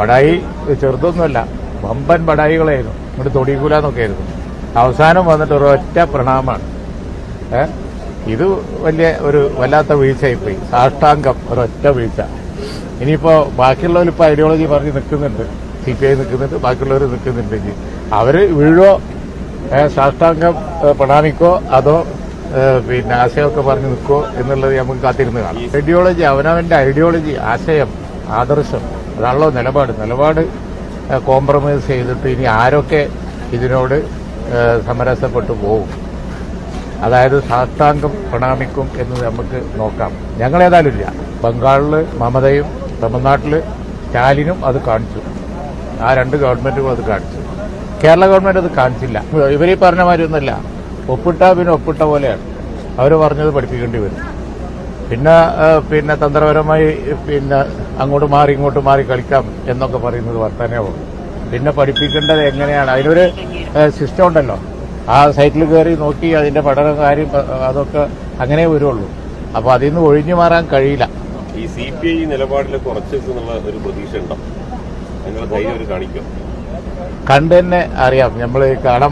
ബടായി ചെറുതൊന്നുമല്ല വമ്പൻ ബടായികളായിരുന്നു ഇങ്ങോട്ട് തൊടികൂലെന്നൊക്കെ ആയിരുന്നു അവസാനം വന്നിട്ട് ഒരൊറ്റ പ്രണാമാണ് ഏ? ഇത് വലിയ ഒരു വല്ലാത്ത വീഴ്ചയായിപ്പോയി. സാഷ്ടാംഗം ഒരൊറ്റ വീഴ്ച. ഇനിയിപ്പോ ബാക്കിയുള്ളവർ ഇപ്പൊ ഐഡിയോളജി പറഞ്ഞ് നിൽക്കുന്നുണ്ട്. സി പി ഐ നിൽക്കുന്നുണ്ട് ബാക്കിയുള്ളവർ നിൽക്കുന്നുണ്ടെങ്കിൽ അവർ വീഴോ? സാഷ്ടാംഗം പ്രണാമിക്കോ? അതോ പിന്നെ ആശയമൊക്കെ പറഞ്ഞ് നിൽക്കുമോ എന്നുള്ളത് നമുക്ക് കാത്തിരുന്ന് കാണാം. ഐഡിയോളജി അവനവന്റെ ഐഡിയോളജി ആശയം ആദർശം. അതാണല്ലോ നിലപാട്. നിലപാട് കോംപ്രമൈസ് ചെയ്തിട്ട് ഇനി ആരൊക്കെ ഇതിനോട് സമരസപ്പെട്ടു പോകും അതായത് സാഷ്ടാംഗം പ്രണാമിക്കും എന്ന് നമുക്ക് നോക്കാം. ഞങ്ങൾ ഏതായാലും ഇല്ല. ബംഗാളിൽ മമതയും തമിഴ്നാട്ടിൽ സ്റ്റാലിനും അത് കാണിച്ചു. ആ രണ്ട് ഗവൺമെന്റുകളും അത് കാണിച്ചു. കേരള ഗവൺമെന്റ് അത് കാണിച്ചില്ല. ഇവരീ പറഞ്ഞ മാതിരി ഒന്നുമല്ല. ഒപ്പിട്ട പിന്നെ ഒപ്പിട്ട പോലെയാണ്. അവർ പറഞ്ഞത് പഠിപ്പിക്കേണ്ടി വരും. പിന്നെ പിന്നെ തന്ത്രപരമായി പിന്നെ അങ്ങോട്ട് മാറി ഇങ്ങോട്ട് മാറി കളിക്കാം എന്നൊക്കെ പറയുന്നത് വർത്തമാനമാവും പിന്നെ പഠിപ്പിക്കേണ്ടത് എങ്ങനെയാണ്? അതിനൊരു സിസ്റ്റം ഉണ്ടല്ലോ. ആ സൈറ്റിൽ കയറി നോക്കി അതിന്റെ പഠനം കാര്യം അതൊക്കെ അങ്ങനെ വരുള്ളൂ. അപ്പൊ അതിൽ നിന്ന് ഒഴിഞ്ഞു മാറാൻ കഴിയില്ല. ഈ സി പി ഐ നിലപാടിൽ ഒരു പ്രതീക്ഷ ഉണ്ടോ നിങ്ങൾ ധൈര്യം ഒരു കാണിക്കും? കണ്ടു തന്നെ അറിയാം നമ്മൾ കാണാൻ